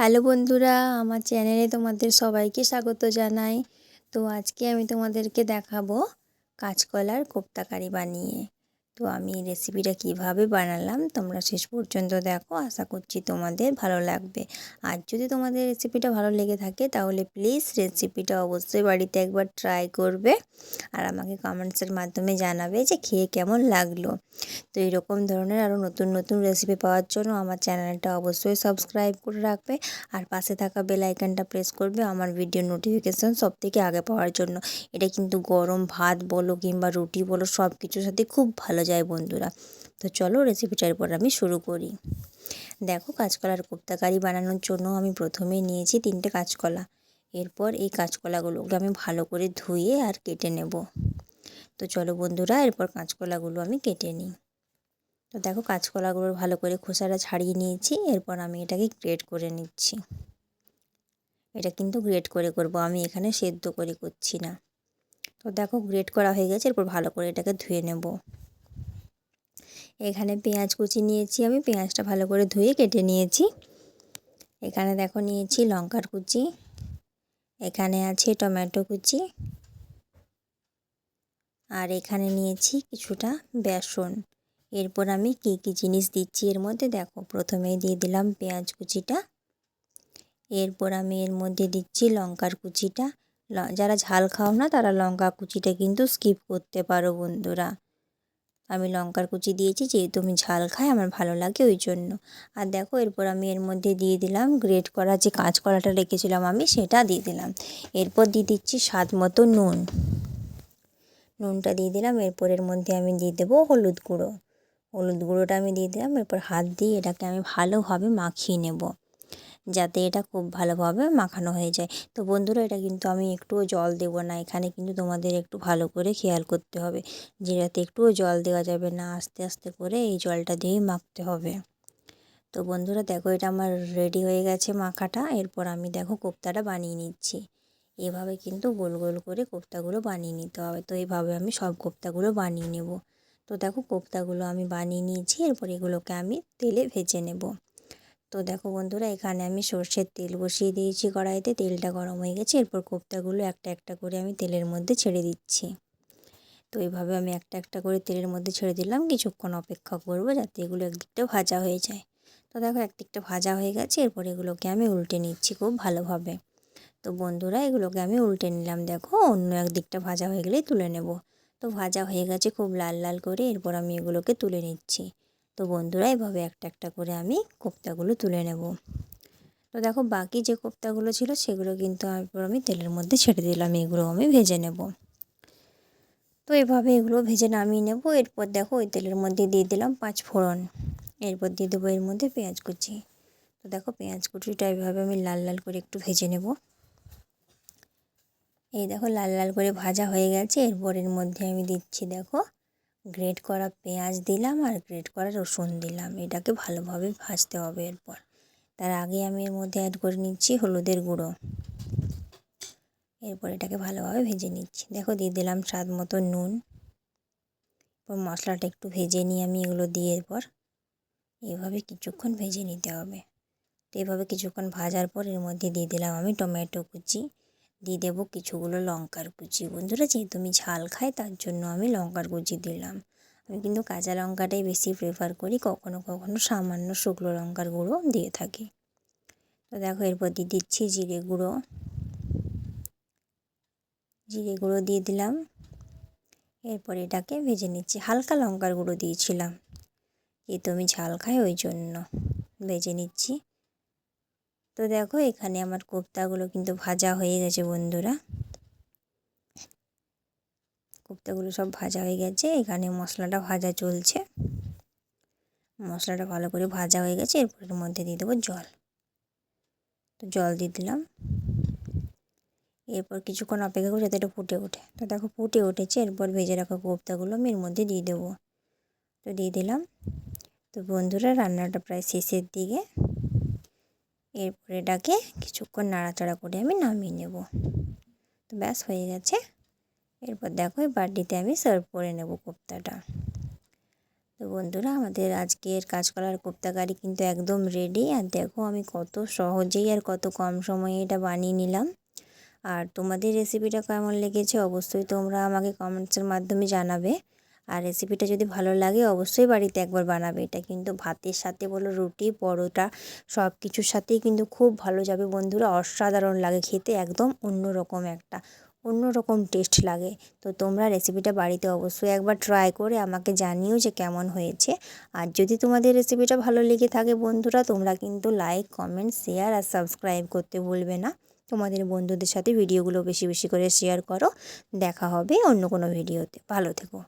Hello বন্ধুরা, আমার চ্যানেলে তোমাদের সবাইকে স্বাগত জানাই। তো আজকে আমি তোমাদেরকে দেখাবো কাঁচকলার কোপ্তা কারি বানিয়ে। তো আমি রেসিপিটা কীভাবে বানালাম তোমরা শেষ পর্যন্ত দেখো। আশা করছি তোমাদের ভালো লাগবে। আর যদি তোমাদের রেসিপিটা ভালো লেগে থাকে তাহলে প্লিজ রেসিপিটা অবশ্যই বাড়িতে একবার ট্রাই করবে আর আমাকে কমেন্টসের মাধ্যমে জানাবে যে খেয়ে কেমন লাগল। তো এরকম ধরনের আরও নতুন নতুন রেসিপি পাওয়ার জন্য আমার চ্যানেলটা অবশ্যই সাবস্ক্রাইব করে রাখবে আর পাশে থাকা বেল আইকনটা প্রেস করবে আমার ভিডিও নোটিফিকেশান সব থেকে আগে পাওয়ার জন্য। এটা কিন্তু গরম ভাত বলো কিংবা রুটি বলো সব কিছুর সাথে খুব ভালো যায় বন্ধুরা। তো চলো রেসিপিটার পর আমি শুরু করি। দেখো কাঁচকলার কোপ্তা কারি বানানোর জন্য আমি প্রথমে নিয়েছি তিনটে কাঁচকলা। এরপর এই কাঁচকলাগুলোকে আমি ভালো করে ধুয়ে আর কেটে নেব। তো চলো বন্ধুরা, এরপর কাঁচকলাগুলো আমি কেটে নিই। তো দেখো কাঁচকলাগুলো ভালো করে খোসাটা ছাড়িয়ে নিয়েছি, এরপর আমি এটাকে গ্রেট করে নিচ্ছি। এটা কিন্তু গ্রেট করে করব, আমি এখানে সেদ্ধ করে করছি না। তো দেখো গ্রেট করা হয়ে গেছে, এরপর ভালো করে এটাকে ধুয়ে নেব। এখানে পেঁয়াজ কুচি নিয়েছি আমি, পেঁয়াজটা ভালো করে ধুয়ে কেটে নিয়েছি। এখানে দেখো নিয়েছি লঙ্কার কুচি, এখানে আছে টমেটো কুচি, আর এখানে নিয়েছি কিছুটা বেসন। এরপর আমি কী কী জিনিস দিচ্ছি এর মধ্যে দেখো, প্রথমেই দিয়ে দিলাম পেঁয়াজ কুচিটা, এরপর আমি এর মধ্যে দিচ্ছি লঙ্কার কুচিটা। যারা ঝাল খাও না তারা লঙ্কা কুচিটা কিন্তু স্কিপ করতে পারো বন্ধুরা। আমি লঙ্কার কুচি দিয়েছি, যেহেতু আমি ঝাল খাই, আমার ভালো লাগে ওই জন্য। আর দেখো, এরপর আমি এর মধ্যে দিয়ে দিলাম গ্রেট করা যে কাঁচকলাটা রেখেছিলাম আমি, সেটা দিয়ে দিলাম। এরপর দিয়ে দিচ্ছি স্বাদ মতো নুন। নুনটা দিয়ে দিলাম, এরপর এর মধ্যে আমি দিয়ে দেবো হলুদ গুঁড়ো। হলুদ গুঁড়োটা আমি দিয়ে দিলাম, এরপর হাত দিয়ে এটাকে আমি ভালোভাবে মাখিয়ে নেব। যাতে এটা খুব ভালোভাবে মাখানো হয়ে যায়। তো বন্ধুরা, এটা কিন্তু আমি একটুও জল দেব না। এখানে কিন্তু তোমাদের একটু ভালো করে খেয়াল করতে হবে যেটাতে একটুও জল দেওয়া যাবে না। আস্তে আস্তে করে এই জলটা দিয়েই মাখতে হবে। তো বন্ধুরা, দেখো এটা আমার রেডি হয়ে গেছে মাখাটা। এরপর আমি দেখো কোপ্তাটা বানিয়ে নিচ্ছি। এভাবে কিন্তু গোল গোল করে কোপ্তাগুলো বানিয়ে নিতে হবে। তো এইভাবে আমি সব কোপ্তাগুলো বানিয়ে নেব। তো দেখো কোপ্তাগুলো আমি বানিয়ে নিয়েছি। এরপর এগুলোকে আমি তেলে ভেজে নেব। তো দেখো বন্ধুরা, এখানে আমি সর্ষের তেল বসিয়ে দিয়েছি কড়াইতে। তেলটা গরম হয়ে গেছে, এরপর কোপ্তাগুলো একটা একটা করে আমি তেলের মধ্যে ছেড়ে দিচ্ছি। তো এইভাবে আমি একটা একটা করে তেলের মধ্যে ছেড়ে দিলাম, কিছুক্ষণ অপেক্ষা করব যাতে এগুলো একদিকটা ভাজা হয়ে যায়। তো দেখো একদিকটা ভাজা হয়ে গেছে, এরপর এগুলোকে আমি উল্টে নিচ্ছি খুব ভালোভাবে। তো বন্ধুরা, এগুলোকে আমি উল্টে নিলাম, দেখো অন্য একদিকটা ভাজা হয়ে গেলেই তুলে নেব। তো ভাজা হয়ে গেছে খুব লাল লাল করে, এরপর আমি এগুলোকে তুলে নিচ্ছি। তো বন্ধুরা, এভাবে একটা একটা করে আমি কোপ্তাগুলো তুলে নেব। তো দেখো, বাকি যে কোপ্তাগুলো ছিল, সেগুলো কিন্তু এরপর আমি তেলের মধ্যে ছেড়ে দিলাম। এগুলো আমি ভেজে নেব। তো এভাবে এগুলো ভেজে নামিয়ে নেব। এরপর দেখো, ওই তেলের মধ্যে দিয়ে দিলাম পাঁচ ফোড়ন। এরপর দিয়ে দেবো এর মধ্যে পেঁয়াজ কুচি। তো দেখো, পেঁয়াজ কুচিটা এভাবে আমি লাল লাল করে একটু ভেজে নেব। এই দেখো, লাল লাল করে ভাজা হয়ে গেছে। এরপর এর মধ্যে আমি দিচ্ছি, দেখো গ্রেট করা পেঁয়াজ দিলাম আর গ্রেট করা রসুন দিলাম। এটাকে ভালোভাবে ভাজতে হবে এরপর। তার আগে আমি এর মধ্যে অ্যাড করে নিচ্ছি হলুদের গুঁড়ো। এরপর এটাকে ভালোভাবে ভেজে নিচ্ছি। দেখো, দিয়ে দিলাম স্বাদ মতো নুন। এরপর মশলাটা একটু ভেজে নিয়ে আমি এগুলো দিয়ে এরপর এইভাবে কিছুক্ষণ ভেজে নিতে হবে। তো এভাবে কিছুক্ষণ ভাজার পর এর মধ্যে দিয়ে দিলাম আমি টমেটো কুচি। দিয়ে দেবো কিছুগুলো লঙ্কার কুচি। বন্ধুরা, যেহেতু আমি ঝাল খাই, তার জন্য আমি লঙ্কার কুচি দিলাম। আমি কিন্তু কাঁচা লঙ্কাটাই বেশি প্রেফার করি, কখনো কখনো সামান্য শুকনো লঙ্কার গুঁড়ো দিয়ে থাকি। তো দেখো, এরপর দিয়ে দিচ্ছি জিরে গুঁড়ো। জিরে গুঁড়ো দিয়ে দিলাম। এরপর এটাকে ভেজে নিচ্ছি। হালকা লঙ্কার গুঁড়ো দিয়েছিলাম, যেহেতু আমি ঝাল খাই ওই জন্য। ভেজে নিচ্ছি। তো দেখো এখানে আমার কোপ্তাগুলো কিন্তু ভাজা হয়ে গেছে বন্ধুরা। কোপ্তাগুলো সব ভাজা হয়ে গেছে, এখানে মশলাটা ভাজা চলছে। মশলাটা ভালো করে ভাজা হয়ে গেছে, এরপর এর মধ্যে দিয়ে দেবো জল। তো জল দিয়ে দিলাম। এরপর কিছুক্ষণ অপেক্ষা করে যাতে এটা ফুটে ওঠে। তো দেখো ফুটে উঠেছে, এরপর ভেজে রাখা কোপ্তাগুলো আমি এর মধ্যে দিয়ে দেবো। তো দিয়ে দিলাম। তো বন্ধুরা রান্নাটা প্রায় শেষের দিকে। এরপর এটাকে কিছুক্ষণ নাড়াচাড়া করে আমি নামিয়ে নেব। তো ব্যাস, হয়ে গেছে। এরপর দেখো, এই আমি সার্ভ করে নেব কোপ্তাটা। তো তো বন্ধুরা, আমাদের আজকের কাঁচকলার কোপ্তা কারি কিন্তু একদম রেডি আর দেখো, আমি কত সহজেই আর কত কম সময়ে এটা বানিয়ে নিলাম। আর তোমাদের রেসিপিটা কেমন লেগেছে অবশ্যই তোমরা আমাকে কমেন্টসের মাধ্যমে জানাবে। আর রেসিপিটা যদি ভালো লাগে, অবশ্যই বাড়িতে একবার বানাবে। এটা কিন্তু ভাতের সাথে বলো, রুটি, পরোটা সব কিছুর সাথেই কিন্তু খুব ভালো যাবে বন্ধুরা। অসাধারণ লাগে খেতে, একদম অন্য রকম একটা অন্য রকম টেস্ট লাগে। তো তোমরা রেসিপিটা বাড়িতে অবশ্যই একবার ট্রাই করে আমাকে জানিও যে কেমন হয়েছে। আর যদি তোমাদের রেসিপিটা ভালো লেগে থাকে বন্ধুরা, তোমরা কিন্তু লাইক কমেন্ট শেয়ার আর সাবস্ক্রাইব করতে ভুলবে না। তোমাদের বন্ধুদের সাথে ভিডিওগুলো বেশি বেশি করে শেয়ার করো। দেখা হবে অন্য কোনো ভিডিওতে ভালো থেকো।